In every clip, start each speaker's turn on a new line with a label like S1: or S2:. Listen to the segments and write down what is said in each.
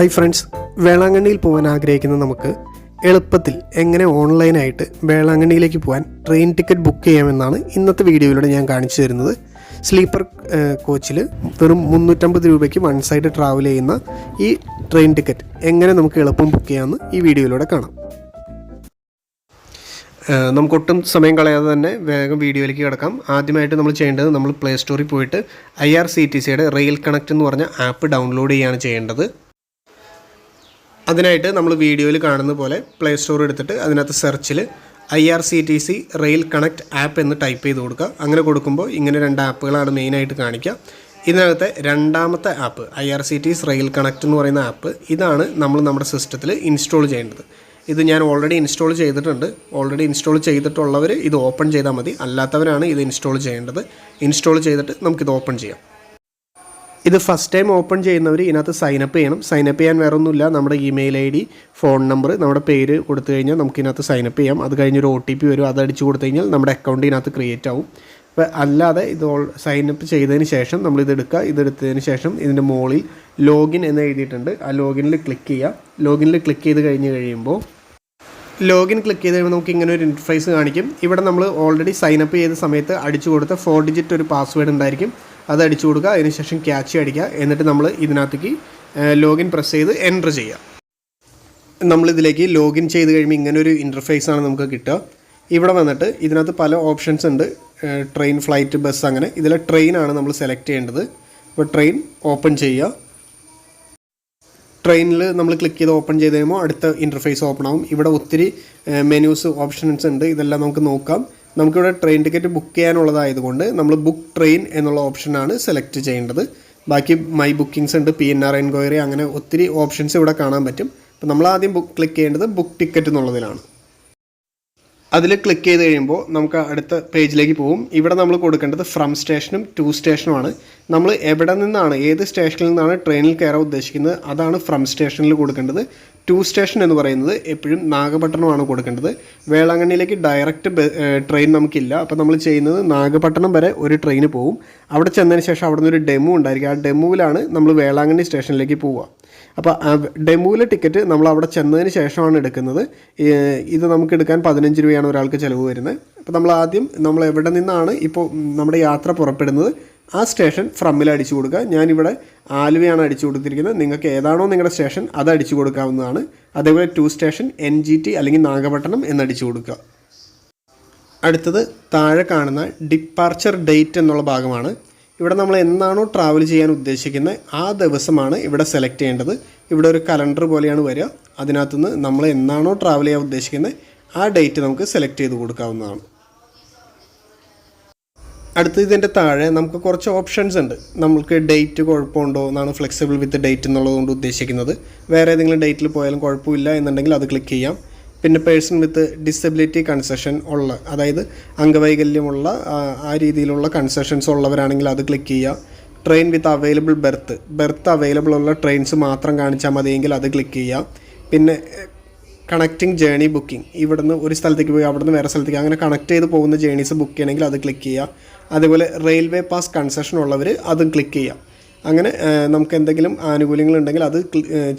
S1: Hi friends. വേളാങ്കണ്ണിയിൽ പോകാൻ ആഗ്രഹിക്കുന്ന നമുക്ക് എളുപ്പത്തിൽ എങ്ങനെ ഓൺലൈനായിട്ട് വേളാങ്കണ്ണിയിലേക്ക് പോകാൻ ട്രെയിൻ ടിക്കറ്റ് ബുക്ക് ചെയ്യാമെന്നാണ് ഇന്നത്തെ വീഡിയോയിലൂടെ ഞാൻ കാണിച്ചു തരുന്നത്. സ്ലീപ്പർ കോച്ചിൽ വെറും മുന്നൂറ്റമ്പത് രൂപയ്ക്ക് വൺ സൈഡ് ട്രാവൽ ചെയ്യുന്ന ഈ ട്രെയിൻ ടിക്കറ്റ് എങ്ങനെ നമുക്ക് എളുപ്പം ബുക്ക് ചെയ്യാമെന്ന് ഈ വീഡിയോയിലൂടെ കാണാം. നമുക്കൊട്ടും സമയം കളയാതെ തന്നെ വേഗം വീഡിയോയിലേക്ക് കിടക്കാം. ആദ്യമായിട്ട് നമ്മൾ ചെയ്യേണ്ടത് നമ്മൾ പ്ലേ സ്റ്റോറിൽ പോയിട്ട് ഐ ആർ സി ടി സിയുടെ റെയിൽ കണക്ട് എന്ന് പറഞ്ഞ ആപ്പ് ഡൗൺലോഡ് ചെയ്യുകയാണ് ചെയ്യേണ്ടത്. അതിനായിട്ട് നമ്മൾ വീഡിയോയിൽ കാണുന്ന പോലെ പ്ലേ സ്റ്റോർ എടുത്തിട്ട് അതിനകത്ത് സെർച്ചിൽ I R C T C rail connect app എന്ന് ടൈപ്പ് ചെയ്ത് കൊടുക്കുക. അങ്ങനെ കൊടുക്കുമ്പോൾ ഇങ്ങനെ രണ്ട് ആപ്പുകളാണ് മെയിനായിട്ട് കാണിക്കുക. ഇതിനകത്തെ രണ്ടാമത്തെ app I R C T rail connect എന്ന് പറയുന്ന ആപ്പ് ഇതാണ് നമ്മൾ നമ്മുടെ സിസ്റ്റത്തിൽ ഇൻസ്റ്റാൾ ചെയ്യേണ്ടത്. ഇത് ഞാൻ ഓൾറെഡി ഇൻസ്റ്റാൾ ചെയ്തിട്ടുണ്ട്. ഓൾറെഡി ഇൻസ്റ്റാൾ ചെയ്തിട്ടുള്ളവർ ഇത് ഓപ്പൺ ചെയ്താൽ മതി. അല്ലാത്തവരാണ് ഇത് ഇൻസ്റ്റാൾ ചെയ്യേണ്ടത്. ഇൻസ്റ്റാൾ ചെയ്തിട്ട് നമുക്കിത് ഓപ്പൺ ചെയ്യാം. ഇത് ഫസ്റ്റ് ടൈം ഓപ്പൺ ചെയ്യുന്നവർ ഇതിനകത്ത് സൈനപ്പ് ചെയ്യണം. സൈനപ്പ് ചെയ്യാൻ വേറെ ഒന്നുമില്ല നമ്മുടെ email I D phone number നമ്മുടെ പേര് കൊടുത്തു കഴിഞ്ഞാൽ നമുക്ക് ഇതിനകത്ത് സൈനപ്പ് ചെയ്യാം. അത് കഴിഞ്ഞൊരു ഒ ടി പി വരും. അത് അടിച്ചു കൊടുത്തു കഴിഞ്ഞാൽ നമ്മുടെ അക്കൗണ്ട് ഇതിനകത്ത് ക്രിയേറ്റ് ആവും. അപ്പോൾ അല്ലാതെ ഇത് ഓൾ സൈനപ്പ് ചെയ്തതിന് ശേഷം നമ്മൾ ഇത് എടുക്കുക. ഇതെടുത്തതിന് ശേഷം ഇതിന്റെ മുകളിൽ ലോഗിൻ എന്ന് എഴുതിയിട്ടുണ്ട്. ആ ലോഗിനിൽ ക്ലിക്ക് ചെയ്യുക. ലോഗിനിൽ ക്ലിക്ക് ചെയ്ത് കഴിഞ്ഞ് കഴിയുമ്പോൾ ലോഗിൻ ക്ലിക്ക് ചെയ്ത് കഴിയുമ്പോൾ നമുക്ക് ഇങ്ങനെ ഒരു ഇൻഫ്രൈസ് കാണിക്കും. ഇവിടെ നമ്മൾ ഓൾറെഡി സൈനപ്പ് ചെയ്ത സമയത്ത് അടിച്ചു കൊടുത്ത ഫോർ ഡിജിറ്റ് ഒരു പാസ്വേഡ് ഉണ്ടായിരിക്കും. അത് അടിച്ചു കൊടുക്കുക അതിനുശേഷം ക്യാച്ച് അടിക്കുക. എന്നിട്ട് നമ്മൾ ഇതിനകത്തേക്ക് ലോഗിൻ പ്രസ് ചെയ്ത് എന്റർ ചെയ്യുക. നമ്മളിതിലേക്ക് ലോഗിൻ ചെയ്ത് കഴിയുമ്പോൾ ഇങ്ങനെ ഒരു ഇന്റർഫേസ് ആണ് നമുക്ക് കിട്ടുക. ഇവിടെ വന്നിട്ട് ഇതിനകത്ത് പല ഓപ്ഷൻസ് ഉണ്ട്. ട്രെയിൻ ഫ്ലൈറ്റ് ബസ് അങ്ങനെ. ഇതിലെ ട്രെയിനാണ് നമ്മൾ സെലക്ട് ചെയ്യേണ്ടത്. അപ്പോൾ ട്രെയിൻ ഓപ്പൺ ചെയ്യുക. ട്രെയിനിൽ നമ്മൾ ക്ലിക്ക് ചെയ്ത് ഓപ്പൺ ചെയ്ത് കഴിയുമ്പോൾ അടുത്ത ഇന്റർഫേസ് ഓപ്പൺ ആവും. ഇവിടെ ഒത്തിരി മെനൂസ് ഓപ്ഷൻസ് ഉണ്ട്. ഇതെല്ലാം നമുക്ക് നോക്കാം. നമുക്കിവിടെ ട്രെയിൻ ടിക്കറ്റ് ബുക്ക് ചെയ്യാനുള്ളതായതുകൊണ്ട് നമ്മൾ ബുക്ക് ട്രെയിൻ എന്നുള്ള ഓപ്ഷനാണ് സെലക്ട് ചെയ്യേണ്ടത്. ബാക്കി മൈ ബുക്കിംഗ്സ് ഉണ്ട് പി എൻ ആർ എൻക്വയറി അങ്ങനെ ഒത്തിരി ഓപ്ഷൻസ് ഇവിടെ കാണാൻ പറ്റും. അപ്പോൾ നമ്മൾ ആദ്യം ബുക്ക് ക്ലിക്ക് ചെയ്യേണ്ടത് ബുക്ക് ടിക്കറ്റ് എന്നുള്ളതിലാണ്. അതിൽ ക്ലിക്ക് ചെയ്ത് കഴിയുമ്പോൾ നമുക്ക് അടുത്ത പേജിലേക്ക് പോകും ഇവിടെ നമ്മൾ കൊടുക്കേണ്ടത് ഫ്രം സ്റ്റേഷനും ടു സ്റ്റേഷനുമാണ് നമ്മൾ എവിടെ നിന്നാണ് ഏത് സ്റ്റേഷനിൽ നിന്നാണ് ട്രെയിനിൽ കയറാൻ ഉദ്ദേശിക്കുന്നത് അതാണ് ഫ്രം സ്റ്റേഷനിൽ കൊടുക്കേണ്ടത്. ടു സ്റ്റേഷൻ എന്ന് പറയുന്നത് എപ്പോഴും നാഗപട്ടണമാണ് കൊടുക്കേണ്ടത്. വേളാങ്കണ്ണിയിലേക്ക് ഡയറക്റ്റ് ട്രെയിൻ നമുക്കില്ല. അപ്പോൾ നമ്മൾ ചെയ്യുന്നത് നാഗപട്ടണം വരെ ഒരു ട്രെയിന് പോകും അവിടെ ചെന്നതിന് ശേഷം അവിടെ നിന്ന് ഒരു ഡെമു ഉണ്ടായിരിക്കും. ആ ഡെമുവിലാണ് നമ്മൾ വേളാങ്കണ്ണി സ്റ്റേഷനിലേക്ക് പോവുക. അപ്പോൾ ഡെമുവിലെ ടിക്കറ്റ് നമ്മൾ അവിടെ ചെന്നതിന് ശേഷമാണ് എടുക്കുന്നത്. ഇത് നമുക്ക് എടുക്കാൻ പതിനഞ്ച് രൂപയാണ് ഒരാൾക്ക് ചിലവ് വരുന്നത്. അപ്പോൾ നമ്മൾ ആദ്യം നമ്മൾ എവിടെ നിന്നാണ് ഇപ്പോൾ നമ്മുടെ യാത്ര പുറപ്പെടുന്നത്? ആ സ്റ്റേഷൻ ഫ്രമ്മിൽ അടിച്ചു കൊടുക്കുക. ഞാനിവിടെ ആലുവയാണ് അടിച്ചു കൊടുത്തിരിക്കുന്നത്. നിങ്ങൾക്ക് ഏതാണോ നിങ്ങളുടെ സ്റ്റേഷൻ അത് അടിച്ചു കൊടുക്കാവുന്നതാണ്. അതേപോലെ to station N G T അല്ലെങ്കിൽ നാഗപട്ടണം എന്നടിച്ചു കൊടുക്കുക. അടുത്തത് താഴെ കാണുന്ന ഡിപ്പാർച്ചർ ഡേറ്റ് എന്നുള്ള ഭാഗമാണ്. ഇവിടെ നമ്മൾ എന്നാണോ ട്രാവൽ ചെയ്യാൻ ഉദ്ദേശിക്കുന്നത് ആ ദിവസമാണ് ഇവിടെ സെലക്ട് ചെയ്യേണ്ടത്. ഇവിടെ ഒരു കലണ്ടർ പോലെയാണ് വരിക. അതിനകത്തുനിന്ന് നമ്മൾ എന്നാണോ ട്രാവൽ ചെയ്യാൻ ഉദ്ദേശിക്കുന്നത് ആ ഡേറ്റ് നമുക്ക് സെലക്ട് ചെയ്ത് കൊടുക്കാവുന്നതാണ്. അടുത്ത് ഇതിന്റെ താഴെ നമുക്ക് കുറച്ച് ഓപ്ഷൻസ് ഉണ്ട്. നമുക്ക് ഡേറ്റ് കുഴപ്പമുണ്ടോ എന്നാണ് ഫ്ലെക്സിബിൾ വിത്ത് ഡേറ്റ് എന്നുള്ളതുകൊണ്ട് ഉദ്ദേശിക്കുന്നത്. വേറെ ഏതെങ്കിലും ഡേറ്റിൽ പോയാലും കുഴപ്പമില്ല എന്നുണ്ടെങ്കിൽ അത് ക്ലിക്ക് ചെയ്യാം. പിന്നെ പേഴ്സൺ വിത്ത് ഡിസബിലിറ്റി കൺസെഷൻ ഉള്ള അതായത് അംഗവൈകല്യമുള്ള ആ രീതിയിലുള്ള കൺസെഷൻസ് ഉള്ളവരാണെങ്കിൽ അത് ക്ലിക്ക് ചെയ്യുക train with available berth berth available ഉള്ള ട്രെയിൻസ് മാത്രം കാണിച്ചാൽ മതിയെങ്കിൽ അത് ക്ലിക്ക് ചെയ്യുക പിന്നെ കണക്റ്റിംഗ് ജേണി ബുക്കിംഗ് ഇവിടുന്ന് ഒരു സ്ഥലത്തേക്ക് പോയി അവിടുന്ന് വേറെ സ്ഥലത്തേക്ക് അങ്ങനെ കണക്ട് ചെയ്ത് പോകുന്ന ജേണീസ് ബുക്ക് ചെയ്യണമെങ്കിൽ അത് ക്ലിക്ക് ചെയ്യുക. അതേപോലെ റെയിൽവേ പാസ് കൺസെഷൻ ഉള്ളവർ അതും ക്ലിക്ക് ചെയ്യുക. അങ്ങനെ നമുക്ക് എന്തെങ്കിലും ആനുകൂല്യങ്ങൾ ഉണ്ടെങ്കിൽ അത്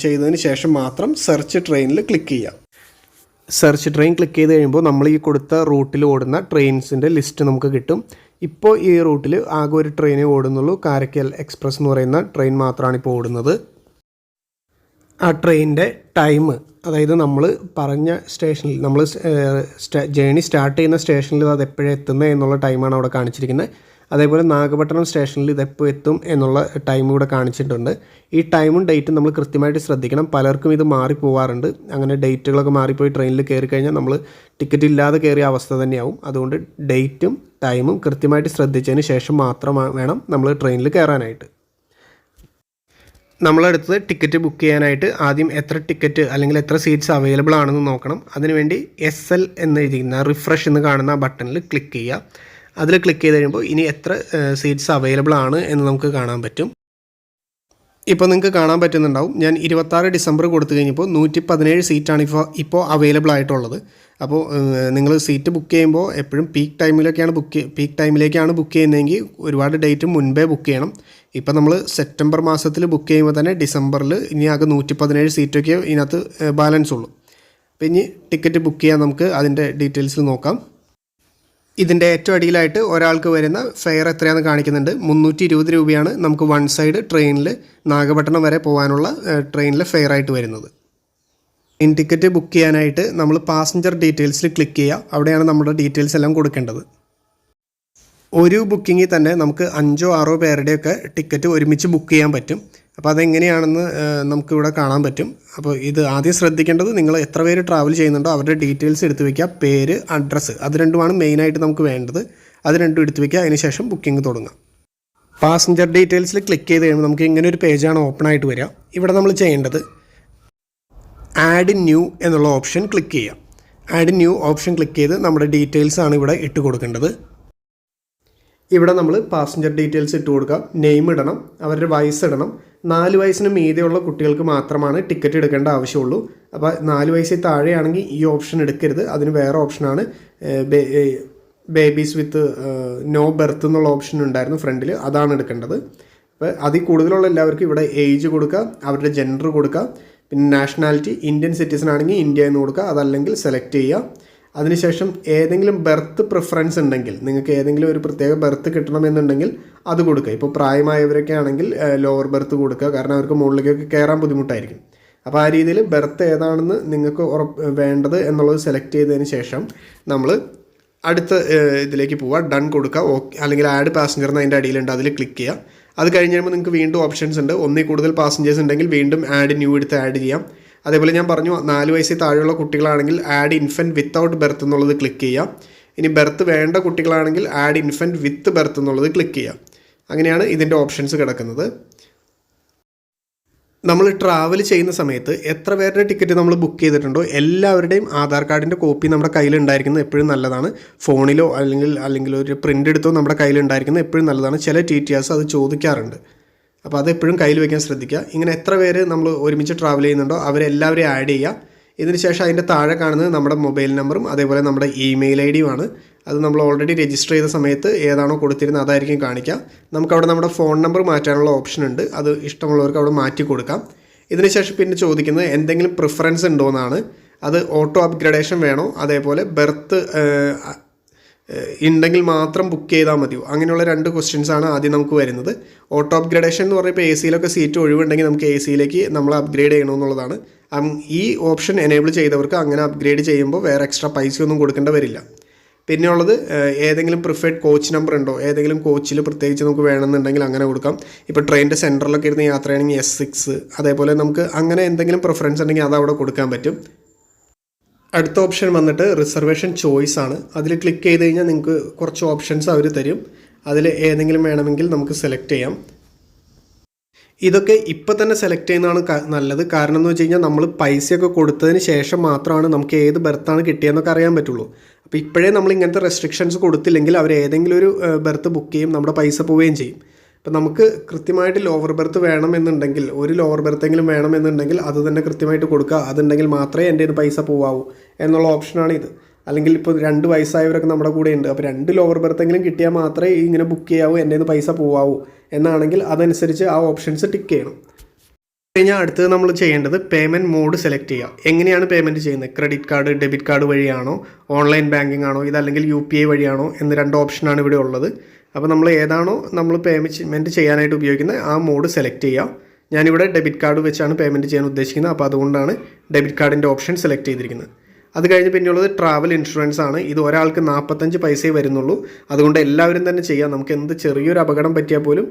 S1: ചെയ്തതിന് ശേഷം മാത്രം സെർച്ച് ട്രെയിനിൽ ക്ലിക്ക് ചെയ്യുക. സെർച്ച് ട്രെയിൻ ക്ലിക്ക് ചെയ്ത് കഴിയുമ്പോൾ നമ്മൾ ഈ കൊടുത്ത റൂട്ടിൽ ഓടുന്ന ട്രെയിൻസിന്റെ ലിസ്റ്റ് നമുക്ക് കിട്ടും. ഇപ്പോൾ ഈ റൂട്ടിൽ ആകെ ഒരു ട്രെയിനേ ഓടുന്നുള്ളൂ. കാരക്കൽ എക്സ്പ്രസ് എന്ന് പറയുന്ന ട്രെയിൻ മാത്രമാണ് ഇപ്പോൾ ഓടുന്നത്. ആ ട്രെയിനിന്റെ ടൈം അതായത് നമ്മൾ പറഞ്ഞ സ്റ്റേഷനിൽ നമ്മൾ ജേണി സ്റ്റാർട്ട് ചെയ്യുന്ന സ്റ്റേഷനിൽ അത് എപ്പോഴാണ് എത്തുന്നത് എന്നുള്ള ടൈമാണ് അവിടെ കാണിച്ചിരിക്കുന്നത് അതേപോലെ നാഗപട്ടണം സ്റ്റേഷനിൽ ഇതെപ്പോൾ എത്തും എന്നുള്ള ടൈം കൂടെ കാണിച്ചിട്ടുണ്ട്. ഈ ടൈമും ഡേറ്റും നമ്മൾ കൃത്യമായിട്ട് ശ്രദ്ധിക്കണം. പലർക്കും ഇത് മാറിപ്പോവാറുണ്ട് അങ്ങനെ ഡേറ്റുകളൊക്കെ മാറിപ്പോയി ട്രെയിനിൽ കയറി കഴിഞ്ഞാൽ നമ്മൾ ടിക്കറ്റ് ഇല്ലാതെ കയറിയ അവസ്ഥ തന്നെയാവും. അതുകൊണ്ട് ഡേറ്റും ടൈമും കൃത്യമായിട്ട് ശ്രദ്ധിച്ചതിന് ശേഷം മാത്രം വേണം നമ്മൾ ട്രെയിനിൽ കയറാനായിട്ട്. നമ്മളടുത്തത് ടിക്കറ്റ് ബുക്ക് ചെയ്യാനായിട്ട് ആദ്യം എത്ര ടിക്കറ്റ് അല്ലെങ്കിൽ എത്ര സീറ്റ്സ് അവൈലബിൾ ആണെന്ന് നോക്കണം. അതിനുവേണ്ടി എസ് എൽ എന്ന് എഴുതിയിരിക്കുന്ന റിഫ്രഷ് എന്ന് കാണുന്ന ബട്ടണിൽ ക്ലിക്ക് ചെയ്യുക. അതിൽ ക്ലിക്ക് ചെയ്ത് കഴിയുമ്പോൾ ഇനി എത്ര സീറ്റ്സ് അവൈലബിൾ ആണ് എന്ന് നമുക്ക് കാണാൻ പറ്റും. ഇപ്പോൾ നിങ്ങൾക്ക് കാണാൻ പറ്റുന്നുണ്ടാവും. ഞാൻ ഇരുപത്താറ് ഡിസംബർ കൊടുത്തു കഴിഞ്ഞപ്പോൾ നൂറ്റി പതിനേഴ് സീറ്റാണ് ഇപ്പോൾ ഇപ്പോൾ അവൈലബിൾ ആയിട്ടുള്ളത്. അപ്പോൾ നിങ്ങൾ സീറ്റ് ബുക്ക് ചെയ്യുമ്പോൾ എപ്പോഴും പീക്ക് ടൈമിലൊക്കെയാണ് ബുക്ക് പീക്ക് ടൈമിലേക്കാണ് ബുക്ക് ചെയ്യുന്നതെങ്കിൽ ഒരുപാട് ഡേറ്റ് മുൻപേ ബുക്ക് ചെയ്യണം. ഇപ്പം നമ്മൾ സെപ്റ്റംബർ മാസത്തിൽ ബുക്ക് ചെയ്യുമ്പോൾ തന്നെ ഡിസംബറിൽ ഇനി ആകെ നൂറ്റി പതിനേഴ് സീറ്റൊക്കെ ഇതിനകത്ത് ബാലൻസ് ഉള്ളൂ. അപ്പം ഇനി ടിക്കറ്റ് ബുക്ക് ചെയ്യാൻ നമുക്ക് അതിന്റെ ഡീറ്റെയിൽസ് നോക്കാം. ഇതിന്റെ ഏറ്റവും അടിയിലായിട്ട് ഒരാൾക്ക് വരുന്ന ഫെയർ എത്രയാണെന്ന് കാണിക്കുന്നുണ്ട്. മുന്നൂറ്റി ഇരുപത് രൂപയാണ് നമുക്ക് വൺ സൈഡ് ട്രെയിനിൽ നാഗപട്ടണം വരെ പോകാനുള്ള ട്രെയിനിലെ ഫെയർ ആയിട്ട് വരുന്നത്. ഇൻ ടിക്കറ്റ് ബുക്ക് ചെയ്യാനായിട്ട് നമ്മൾ പാസഞ്ചർ ഡീറ്റെയിൽസിൽ ക്ലിക്ക് ചെയ്യുക. അവിടെയാണ് നമ്മുടെ ഡീറ്റെയിൽസ് എല്ലാം കൊടുക്കേണ്ടത്. ഒരു ബുക്കിങ്ങിൽ തന്നെ നമുക്ക് അഞ്ചോ ആറോ പേരുടെയൊക്കെ ടിക്കറ്റ് ഒരുമിച്ച് ബുക്ക് ചെയ്യാൻ പറ്റും. അപ്പോൾ അതെങ്ങനെയാണെന്ന് നമുക്കിവിടെ കാണാൻ പറ്റും. അപ്പോൾ ഇത് ആദ്യം ശ്രദ്ധിക്കേണ്ടത് നിങ്ങൾ എത്ര പേര് ട്രാവൽ ചെയ്യുന്നുണ്ടോ അവരുടെ ഡീറ്റെയിൽസ് എടുത്തു വയ്ക്കുക പേര് അഡ്രസ്സ് അത് രണ്ടുമാണ് മെയിനായിട്ട് നമുക്ക് വേണ്ടത്. അത് രണ്ടും എടുത്തു വയ്ക്കുക അതിനുശേഷം ബുക്കിംഗ് തുടങ്ങാം. പാസഞ്ചർ ഡീറ്റെയിൽസിൽ ക്ലിക്ക് ചെയ്ത് കഴിയുമ്പോൾ നമുക്ക് ഇങ്ങനെ ഒരു പേജാണ് ഓപ്പൺ ആയിട്ട് വരിക. ഇവിടെ നമ്മൾ ചെയ്യേണ്ടത് ആഡ് ന്യൂ എന്നുള്ള ഓപ്ഷൻ ക്ലിക്ക് ചെയ്യാം ആഡ് ന്യൂ ഓപ്ഷൻ ക്ലിക്ക് ചെയ്ത് നമ്മുടെ ഡീറ്റെയിൽസ് ആണ് ഇവിടെ ഇട്ട് കൊടുക്കേണ്ടത്. ഇവിടെ നമ്മൾ പാസഞ്ചർ ഡീറ്റെയിൽസ് ഇട്ട് കൊടുക്കുക നെയിം ഇടണം അവരുടെ വയസ്സ് ഇടണം. നാല് വയസ്സിന് മീതെയുള്ള കുട്ടികൾക്ക് മാത്രമാണ് ടിക്കറ്റ് എടുക്കേണ്ട ആവശ്യമുള്ളൂ. അപ്പോൾ നാല് വയസ്സിൽ താഴെയാണെങ്കിൽ ഈ ഓപ്ഷൻ എടുക്കരുത്. അതിന് വേറെ ഓപ്ഷനാണ് ബേബീസ് വിത്ത് നോ ബെർത്ത് എന്നുള്ള ഓപ്ഷൻ ഉണ്ടായിരുന്നു ഫ്രണ്ടിൽ അതാണ് എടുക്കേണ്ടത്. അപ്പോൾ അതിൽ കൂടുതലുള്ള എല്ലാവർക്കും ഇവിടെ ഏജ് കൊടുക്കുക അവരുടെ ജെൻഡർ കൊടുക്കുക പിന്നെ നാഷണാലിറ്റി ഇന്ത്യൻ സിറ്റിസൺ ആണെങ്കിൽ ഇന്ത്യ എന്ന് കൊടുക്കുക അതല്ലെങ്കിൽ സെലക്ട് ചെയ്യുക അതിനുശേഷം ഏതെങ്കിലും ബർത്ത് പ്രിഫറൻസ് ഉണ്ടെങ്കിൽ നിങ്ങൾക്ക് ഏതെങ്കിലും ഒരു പ്രത്യേക ബർത്ത് കിട്ടണമെന്നുണ്ടെങ്കിൽ അത് കൊടുക്കുക. ഇപ്പോൾ പ്രായമായവരൊക്കെ ആണെങ്കിൽ ലോവർ ബർത്ത് കൊടുക്കുക. കാരണം അവർക്ക് മുകളിലേക്കൊക്കെ കയറാൻ ബുദ്ധിമുട്ടായിരിക്കും. അപ്പോൾ ആ രീതിയിൽ ബർത്ത് ഏതാണെന്ന് നിങ്ങൾക്ക് ഉറപ്പ് വേണ്ടത് എന്നുള്ളത് സെലക്ട് ചെയ്തതിന് ശേഷം നമ്മൾ അടുത്ത ഇതിലേക്ക് പോവുക. ഡൺ കൊടുക്കുക. ഓക്കെ അല്ലെങ്കിൽ ആഡ് പാസഞ്ചർ എന്ന് അതിന്റെ അടിയിലുണ്ട്. അതിൽ ക്ലിക്ക് ചെയ്യുക. അത് കഴിഞ്ഞ് കഴിയുമ്പോൾ നിങ്ങൾക്ക് വീണ്ടും ഓപ്ഷൻസ് ഉണ്ട്. ഒന്നിൽ കൂടുതൽ പാസഞ്ചേഴ്സ് ഉണ്ടെങ്കിൽ വീണ്ടും ആഡ് ന്യൂ എടുത്ത് ആഡ് ചെയ്യാം. അതേപോലെ ഞാൻ പറഞ്ഞു നാല് വയസ്സിൽ താഴെയുള്ള കുട്ടികളാണെങ്കിൽ ആഡ് ഇൻഫന്റ് വിത്തൗട്ട് ബെർത്ത് എന്നുള്ളത് ക്ലിക്ക് ചെയ്യാം. ഇനി ബെർത്ത് വേണ്ട കുട്ടികളാണെങ്കിൽ ആഡ് ഇൻഫന്റ് വിത്ത് ബെർത്ത് എന്നുള്ളത് ക്ലിക്ക് ചെയ്യാം. അങ്ങനെയാണ് ഇതിന്റെ ഓപ്ഷൻസ് കിടക്കുന്നത്. നമ്മൾ ട്രാവൽ ചെയ്യുന്ന സമയത്ത് എത്ര പേരുടെ ടിക്കറ്റ് നമ്മൾ ബുക്ക് ചെയ്തിട്ടുണ്ടോ എല്ലാവരുടെയും ആധാർ കാർഡിന്റെ കോപ്പി നമ്മുടെ കയ്യിൽ ഉണ്ടായിരിക്കുന്നത് എപ്പോഴും നല്ലതാണ്. ഫോണിലോ അല്ലെങ്കിൽ അല്ലെങ്കിൽ ഒരു പ്രിന്റ് എടുത്തോ നമ്മുടെ കയ്യിൽ ഉണ്ടായിരിക്കുന്നത് എപ്പോഴും നല്ലതാണ്. ചില ടി ടി അത് ചോദിക്കാറുണ്ട്. അപ്പോൾ അത് എപ്പോഴും കയ്യിൽ വയ്ക്കാൻ ശ്രദ്ധിക്കുക. ഇങ്ങനെ എത്ര പേര് നമ്മൾ ഒരുമിച്ച് ട്രാവൽ ചെയ്യുന്നുണ്ടോ അവരെല്ലാവരെയും ആഡ് ചെയ്യുക. ഇതിന് ശേഷം അതിന്റെ താഴെ കാണുന്നത് നമ്മുടെ മൊബൈൽ നമ്പറും അതേപോലെ നമ്മുടെ ഇമെയിൽ ഐ ഡിയുമാണ് അത് നമ്മൾ ഓൾറെഡി രജിസ്റ്റർ ചെയ്ത സമയത്ത് ഏതാണോ കൊടുത്തിരുന്നത് അതായിരിക്കും കാണിക്കുക. നമുക്കവിടെ നമ്മുടെ ഫോൺ നമ്പർ മാറ്റാനുള്ള ഓപ്ഷൻ ഉണ്ട്. അത് ഇഷ്ടമുള്ളവർക്ക് അവിടെ മാറ്റി കൊടുക്കാം. ഇതിന് ശേഷം പിന്നെ ചോദിക്കുന്നത് എന്തെങ്കിലും പ്രിഫറൻസ് ഉണ്ടോ എന്നാണ്. അത് ഓട്ടോ അപ്ഗ്രഡേഷൻ വേണോ? അതേപോലെ ബർത്ത് ഉണ്ടെങ്കിൽ മാത്രം ബുക്ക് ചെയ്താൽ മതിയോ? അങ്ങനെയുള്ള രണ്ട് ക്വസ്റ്റ്യൻസ് ആണ് ആദ്യം നമുക്ക് വരുന്നത്. ഓട്ടോ അപ്ഗ്രേഡേഷൻ എന്ന് പറയുമ്പോൾ എ സിയിലൊക്കെ സീറ്റ് ഒഴിവുണ്ടെങ്കിൽ നമുക്ക് എ സിയിലേക്ക് നമ്മൾ അപ്ഗ്രേഡ് ചെയ്യണമെന്നുള്ളതാണ് ഈ ഓപ്ഷൻ എനേബിൾ ചെയ്തവർക്ക് അങ്ങനെ അപ്ഗ്രേഡ് ചെയ്യുമ്പോൾ വേറെ എക്സ്ട്രാ പൈസ ഒന്നും കൊടുക്കേണ്ട വരില്ല. പിന്നെയുള്ളത് ഏതെങ്കിലും പ്രിഫേർഡ് കോച്ച് നമ്പർ ഉണ്ടോ? ഏതെങ്കിലും കോച്ചിൽ പ്രത്യേകിച്ച് നമുക്ക് വേണമെന്നുണ്ടെങ്കിൽ അങ്ങനെ കൊടുക്കാം. ഇപ്പോൾ ട്രെയിനിന്റെ സെന്ററിലൊക്കെ ഇരുന്ന് യാത്രയാണെങ്കിൽ എസ് സിക്സ് അതേപോലെ നമുക്ക് അങ്ങനെ എന്തെങ്കിലും പ്രിഫറൻസ് ഉണ്ടെങ്കിൽ അത് അവിടെ കൊടുക്കാൻ പറ്റും. അടുത്ത ഓപ്ഷൻ വന്നിട്ട് റിസർവേഷൻ ചോയ്സ് ആണ്. അതിൽ ക്ലിക്ക് ചെയ്ത് കഴിഞ്ഞാൽ നിങ്ങൾക്ക് കുറച്ച് ഓപ്ഷൻസ് അവർ തരും. അതിൽ ഏതെങ്കിലും വേണമെങ്കിൽ നമുക്ക് സെലക്ട് ചെയ്യാം. ഇതൊക്കെ ഇപ്പം തന്നെ സെലക്ട് ചെയ്യുന്നതാണ് നല്ലത്. കാരണം എന്ന് വെച്ച് കഴിഞ്ഞാൽ നമ്മൾ പൈസയൊക്കെ കൊടുത്തതിന് ശേഷം മാത്രമാണ് നമുക്ക് ഏത് ബർത്താണ് കിട്ടിയതെന്നൊക്കെ അറിയാൻ പറ്റുള്ളൂ. അപ്പോൾ ഇപ്പോഴേ നമ്മൾ ഇങ്ങനത്തെ റെസ്ട്രിക്ഷൻസ് കൊടുത്തില്ലെങ്കിൽ അവർ ഏതെങ്കിലും ഒരു ബർത്ത് ബുക്ക് ചെയ്യും നമ്മുടെ പൈസ പോവുകയും ചെയ്യും. അപ്പം നമുക്ക് കൃത്യമായിട്ട് ലോവർ ബെർത്ത് വേണമെന്നുണ്ടെങ്കിൽ ഒരു ലോവർ ബെർത്തെങ്കിലും വേണമെന്നുണ്ടെങ്കിൽ അത് തന്നെ കൃത്യമായിട്ട് കൊടുക്കുക. അതുണ്ടെങ്കിൽ മാത്രമേ എന്റെ കയ്യിൽ പൈസ പോവാവൂ എന്നുള്ള ഓപ്ഷനാണ് ഇത്. അല്ലെങ്കിൽ ഇപ്പോൾ രണ്ട് വയസ്സായവരൊക്കെ നമ്മുടെ കൂടെ ഉണ്ട്. അപ്പോൾ രണ്ട് ലോവർ ബെർത്തെങ്കിലും കിട്ടിയാൽ മാത്രമേ ഇങ്ങനെ ബുക്ക് ചെയ്യാവൂ എന്റെ നിന്ന് പൈസ പോവാവൂ എന്നാണെങ്കിൽ അതനുസരിച്ച് ആ ഓപ്ഷൻസ് ടിക്ക് ചെയ്യണം. കഴിഞ്ഞാൽ അടുത്തത് നമ്മൾ ചെയ്യേണ്ടത് പേയ്മെന്റ് മോഡ് സെലക്ട് ചെയ്യുക. എങ്ങനെയാണ് പേയ്മെന്റ് ചെയ്യുന്നത്? ക്രെഡിറ്റ് കാർഡ് ഡെബിറ്റ് കാർഡ് വഴിയാണോ? ഓൺലൈൻ ബാങ്കിങ് ആണോ? ഇതല്ലെങ്കിൽ യു പി ഐ വഴിയാണോ? എന്ന രണ്ട് ഓപ്ഷനാണ് ഇവിടെ ഉള്ളത്. അപ്പോൾ നമ്മൾ ഏതാണോ നമ്മൾ പേയ്മെന്റ് ചെയ്യാനായിട്ട് ഉപയോഗിക്കുന്നത് ആ മോഡ് സെലക്ട് ചെയ്യുക ഞാനിവിടെ ഡെബിറ്റ് കാർഡ് വെച്ചാണ് പേയ്മെന്റ് ചെയ്യാൻ ഉദ്ദേശിക്കുന്നത്. അപ്പോൾ അതുകൊണ്ടാണ് ഡെബിറ്റ് കാർഡിന്റെ ഓപ്ഷൻ സെലക്ട് ചെയ്തിരിക്കുന്നത്. അത് കഴിഞ്ഞ് പിന്നെയുള്ളത് ട്രാവൽ ഇൻഷുറൻസ് ആണ്. ഇത് ഒരാൾക്ക് നാൽപ്പത്തഞ്ച് പൈസയെ വരുന്നുള്ളൂ. അതുകൊണ്ട് എല്ലാവരും തന്നെ ചെയ്യാം. നമുക്ക് എന്ത് ചെറിയൊരു അപകടം പറ്റിയാൽ പോലും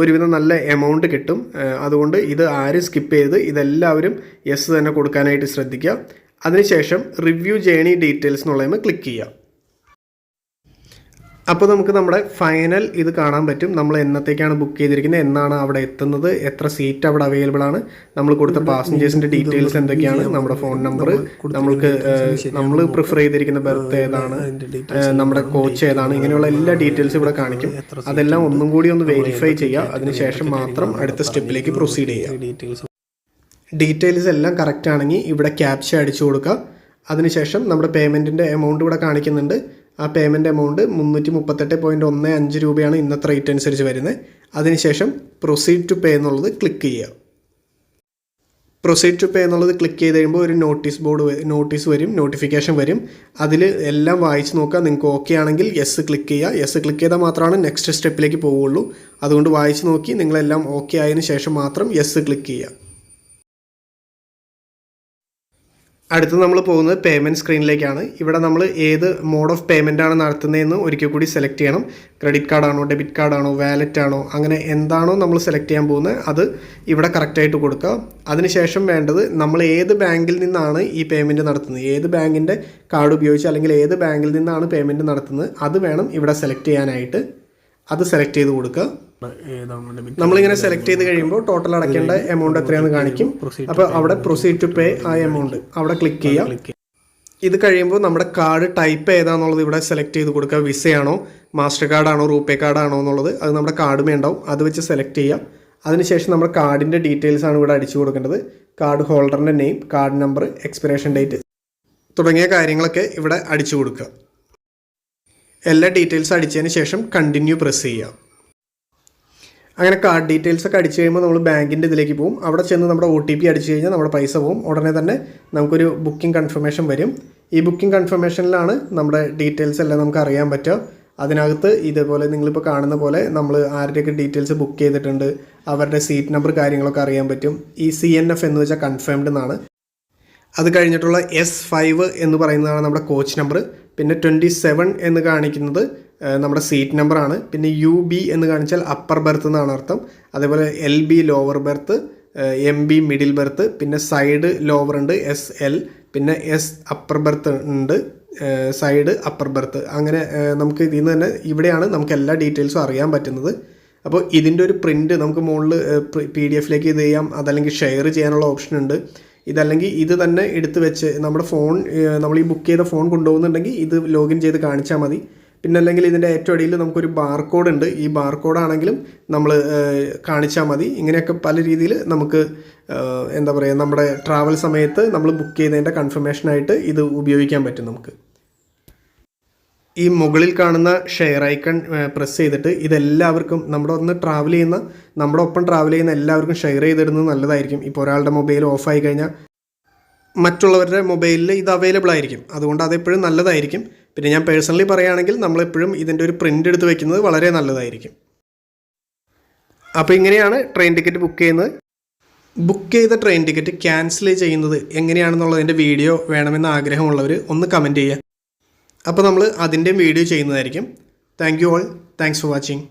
S1: ഒരുവിധം നല്ല എമൗണ്ട് കിട്ടും. അതുകൊണ്ട് ഇത് ആരും സ്കിപ്പ് ചെയ്ത് ഇതെല്ലാവരും യെസ് തന്നെ കൊടുക്കാനായിട്ട് ശ്രദ്ധിക്കുക. അതിനുശേഷം റിവ്യൂ ജേണി ഡീറ്റെയിൽസ് എന്നുള്ളതിന് ക്ലിക്ക് ചെയ്യുക. അപ്പോൾ നമുക്ക് നമ്മുടെ ഫൈനൽ ഇത് കാണാൻ പറ്റും. നമ്മൾ എന്നത്തേക്കാണ് ബുക്ക് ചെയ്തിരിക്കുന്നത്? എന്നാണ് അവിടെ എത്തുന്നത്? എത്ര സീറ്റ് അവിടെ അവൈലബിൾ ആണ്? നമ്മൾ കൊടുത്ത പാസഞ്ചേഴ്സിന്റെ ഡീറ്റെയിൽസ് എന്തൊക്കെയാണ്? നമ്മുടെ ഫോൺ നമ്പർ നമ്മൾക്ക് നമ്മൾ പ്രിഫർ ചെയ്തിരിക്കുന്ന ബർത്ത് ഏതാണ്? നമ്മുടെ കോച്ച് ഏതാണ്? ഇങ്ങനെയുള്ള എല്ലാ ഡീറ്റെയിൽസും ഇവിടെ കാണിക്കും. അതെല്ലാം ഒന്നും കൂടി ഒന്ന് വെരിഫൈ ചെയ്യുക അതിനുശേഷം മാത്രം അടുത്ത സ്റ്റെപ്പിലേക്ക് പ്രൊസീഡ് ചെയ്യുക ഡീറ്റെയിൽസ് എല്ലാം കറക്റ്റ് ആണെങ്കിൽ ഇവിടെ ക്യാപ്ച അടിച്ചു കൊടുക്കുക അതിനുശേഷം നമ്മുടെ പേയ്മെന്റിന്റെ എമൗണ്ട് ഇവിടെ കാണിക്കുന്നുണ്ട്. ആ പേയ്മെന്റ് എമൗണ്ട് മുന്നൂറ്റി മുപ്പത്തെട്ട് പോയിന്റ് ഒന്ന് അഞ്ച് രൂപയാണ് ഇന്നത്തെ റേറ്റ് അനുസരിച്ച് വരുന്നത്. അതിനുശേഷം പ്രൊസീഡ് ടു പേ എന്നുള്ളത് ക്ലിക്ക് ചെയ്യുക. പ്രൊസീഡ് ടു പേ എന്നുള്ളത് ക്ലിക്ക് ചെയ്ത് കഴിയുമ്പോൾ ഒരു നോട്ടീസ് ബോർഡ് നോട്ടീസ് വരും നോട്ടിഫിക്കേഷൻ വരും. അതിൽ എല്ലാം വായിച്ച് നോക്കുക. നിങ്ങൾക്ക് ഓക്കെ ആണെങ്കിൽ യെസ് ക്ലിക്ക് ചെയ്യുക. യെസ് ക്ലിക്ക് ചെയ്താൽ മാത്രമാണ് നെക്സ്റ്റ് സ്റ്റെപ്പിലേക്ക് പോവുള്ളൂ അതുകൊണ്ട് വായിച്ച് നോക്കി നിങ്ങളെല്ലാം ഓക്കെ ആയതിനു ശേഷം മാത്രം യെസ് ക്ലിക്ക് ചെയ്യുക. അടുത്ത് നമ്മൾ പോകുന്നത് പേയ്മെന്റ് സ്ക്രീനിലേക്കാണ് ഇവിടെ നമ്മൾ ഏത് മോഡ് ഓഫ് പേയ്മെന്റ് ആണ് നടത്തുന്നതെന്ന് ഒരിക്കൽ കൂടി സെലക്ട് ചെയ്യണം. ക്രെഡിറ്റ് കാർഡാണോ ഡെബിറ്റ് കാർഡാണോ വാലറ്റ് ആണോ അങ്ങനെ എന്താണോ നമ്മൾ സെലക്ട് ചെയ്യാൻ പോകുന്നത് അത് ഇവിടെ കറക്റ്റായിട്ട് കൊടുക്കുക. അതിനുശേഷം വേണ്ടത് നമ്മൾ ഏത് ബാങ്കിൽ നിന്നാണ് ഈ പേയ്മെന്റ് നടത്തുന്നത്? ഏത് ബാങ്കിന്റെ കാർഡ് ഉപയോഗിച്ച് അല്ലെങ്കിൽ ഏത് ബാങ്കിൽ നിന്നാണ് പേയ്മെന്റ് നടത്തുന്നത്? അത് വേണം ഇവിടെ സെലക്ട് ചെയ്യാനായിട്ട്. അത് സെലക്ട് ചെയ്ത് കൊടുക്കുക. നമ്മളിങ്ങനെ സെലക്ട് ചെയ്ത് കഴിയുമ്പോൾ ടോട്ടൽ അടയ്ക്കേണ്ട എമൗണ്ട് എത്രയാണെന്ന് കാണിക്കും. അപ്പോൾ അവിടെ പ്രൊസീഡ് ടു പേ ആ എമൗണ്ട് അവിടെ ക്ലിക്ക് ചെയ്യാം. ഇത് കഴിയുമ്പോൾ നമ്മുടെ കാർഡ് ടൈപ്പ് ഏതാണെന്നുള്ളത് ഇവിടെ സെലക്ട് ചെയ്ത് കൊടുക്കുക. വിസയാണോ മാസ്റ്റർ കാർഡാണോ റൂപേ കാർഡാണോ എന്നുള്ളത് അത് നമ്മുടെ കാർഡുമേ ഉണ്ടാവും. അത് വെച്ച് സെലക്ട് ചെയ്യാം. അതിനുശേഷം നമ്മുടെ കാർഡിന്റെ ഡീറ്റെയിൽസ് ആണ് ഇവിടെ അടിച്ചു കൊടുക്കേണ്ടത്. Card ഹോൾഡറിന്റെ name card number expiration date തുടങ്ങിയ കാര്യങ്ങളൊക്കെ ഇവിടെ അടിച്ചു കൊടുക്കുക. എല്ലാ ഡീറ്റെയിൽസ് അടിച്ചതിന് ശേഷം കണ്ടിന്യൂ പ്രസ് ചെയ്യുക അങ്ങനെ കാർഡ് ഡീറ്റെയിൽസ് ഒക്കെ അടിച്ചു കഴിയുമ്പോൾ നമ്മൾ ബാങ്കിന്റെ ഇതിലേക്ക് പോകും അവിടെ ചെന്ന് നമ്മുടെ ഒ ടി പി അടിച്ചു കഴിഞ്ഞാൽ നമ്മുടെ പൈസ പോകും ഉടനെ തന്നെ നമുക്കൊരു ബുക്കിംഗ് കൺഫർമേഷൻ വരും. ഈ ബുക്കിംഗ് കൺഫർമേഷനിലാണ് നമ്മുടെ ഡീറ്റെയിൽസ് എല്ലാം നമുക്ക് അറിയാൻ പറ്റുക. അതിനകത്ത് ഇതേപോലെ നിങ്ങളിപ്പോൾ കാണുന്ന പോലെ നമ്മൾ ആരുടെയൊക്കെ ഡീറ്റെയിൽസ് ബുക്ക് ചെയ്തിട്ടുണ്ട് അവരുടെ സീറ്റ് നമ്പർ കാര്യങ്ങളൊക്കെ അറിയാൻ പറ്റും. ഈ സി എൻ എഫ് എന്ന് വെച്ചാൽ കൺഫേംഡ് എന്നാണ്. അത് കഴിഞ്ഞിട്ടുള്ള എസ് ഫൈവ് എന്ന് പറയുന്നതാണ് നമ്മുടെ കോച്ച് നമ്പർ പിന്നെ ട്വന്റി സെവൻ എന്ന് കാണിക്കുന്നത്. നമ്മുടെ സീറ്റ് നമ്പറാണ് പിന്നെ യു ബി എന്ന് കാണിച്ചാൽ അപ്പർ ബെർത്ത് എന്നാണ് അർത്ഥം. അതേപോലെ L B lower berth M B middle berth പിന്നെ സൈഡ് ലോവർ ഉണ്ട് എസ് എൽ പിന്നെ എസ് അപ്പർ ബെർത്ത് ഉണ്ട് സൈഡ് അപ്പർ ബെർത്ത് അങ്ങനെ നമുക്ക് ഇതിൽ നിന്ന് തന്നെ ഇവിടെയാണ് നമുക്ക് എല്ലാ ഡീറ്റെയിൽസും അറിയാൻ പറ്റുന്നത്. അപ്പോൾ ഇതിന്റെ ഒരു പ്രിന്റ് നമുക്ക് മുകളിൽ പി ഡി എഫിലേക്ക് ഇത് ചെയ്യാം. അതല്ലെങ്കിൽ ഷെയർ ചെയ്യാനുള്ള ഓപ്ഷൻ ഉണ്ട്. ഇതല്ലെങ്കിൽ ഇത് തന്നെ എടുത്ത് വെച്ച് നമ്മുടെ ഫോൺ നമ്മൾ ഈ ബുക്ക് ചെയ്ത ഫോൺ കൊണ്ടുപോകുന്നുണ്ടെങ്കിൽ ഇത് ലോഗിൻ ചെയ്ത് കാണിച്ചാൽ മതി. പിന്നെ അല്ലെങ്കിൽ ഇതിന്റെ ഏറ്റവും അടിയിൽ നമുക്കൊരു ബാർകോഡ് ഉണ്ട്. ഈ ബാർകോഡ് ആണെങ്കിലും നമ്മൾ കാണിച്ചാൽ മതി. ഇങ്ങനെയൊക്കെ പല രീതിയിൽ നമുക്ക് എന്താ പറയുക നമ്മുടെ ട്രാവൽ സമയത്ത് നമ്മൾ ബുക്ക് ചെയ്തതിന്റെ കൺഫർമേഷനായിട്ട് ഇത് ഉപയോഗിക്കാൻ പറ്റും നമുക്ക്. ഈ മുകളിൽ കാണുന്ന ഷെയർ ഐക്കൺ പ്രസ് ചെയ്തിട്ട് ഇതെല്ലാവർക്കും നമ്മുടെ ഒന്ന് ട്രാവൽ ചെയ്യുന്ന നമ്മുടെ ഒപ്പം ട്രാവൽ ചെയ്യുന്ന എല്ലാവർക്കും ഷെയർ ചെയ്തിടുന്നത് നല്ലതായിരിക്കും. ഇപ്പോൾ ഒരാളുടെ മൊബൈൽ ഓഫ് ആയി കഴിഞ്ഞാൽ മറ്റുള്ളവരുടെ മൊബൈലിൽ ഇത് അവൈലബിൾ ആയിരിക്കും. അതുകൊണ്ട് അതെപ്പോഴും നല്ലതായിരിക്കും. പിന്നെ ഞാൻ പേഴ്സണലി പറയുകയാണെങ്കിൽ നമ്മളെപ്പോഴും ഇതിന്റെ ഒരു പ്രിന്റ് എടുത്ത് വെക്കുന്നത് വളരെ നല്ലതായിരിക്കും. അപ്പോൾ ഇങ്ങനെയാണ് ട്രെയിൻ ടിക്കറ്റ് ബുക്ക് ചെയ്യുന്നത്. ബുക്ക് ചെയ്ത ട്രെയിൻ ടിക്കറ്റ് ക്യാൻസൽ ചെയ്യുന്നത് എങ്ങനെയാണെന്നുള്ളതിന്റെ വീഡിയോ വേണമെന്ന് ആഗ്രഹമുള്ളവർ ഒന്ന് കമന്റ് ചെയ്യുക. അപ്പോൾ നമ്മൾ അതിന്റെയും വീഡിയോ ചെയ്യുന്നതായിരിക്കും. Thank you all thanks for watching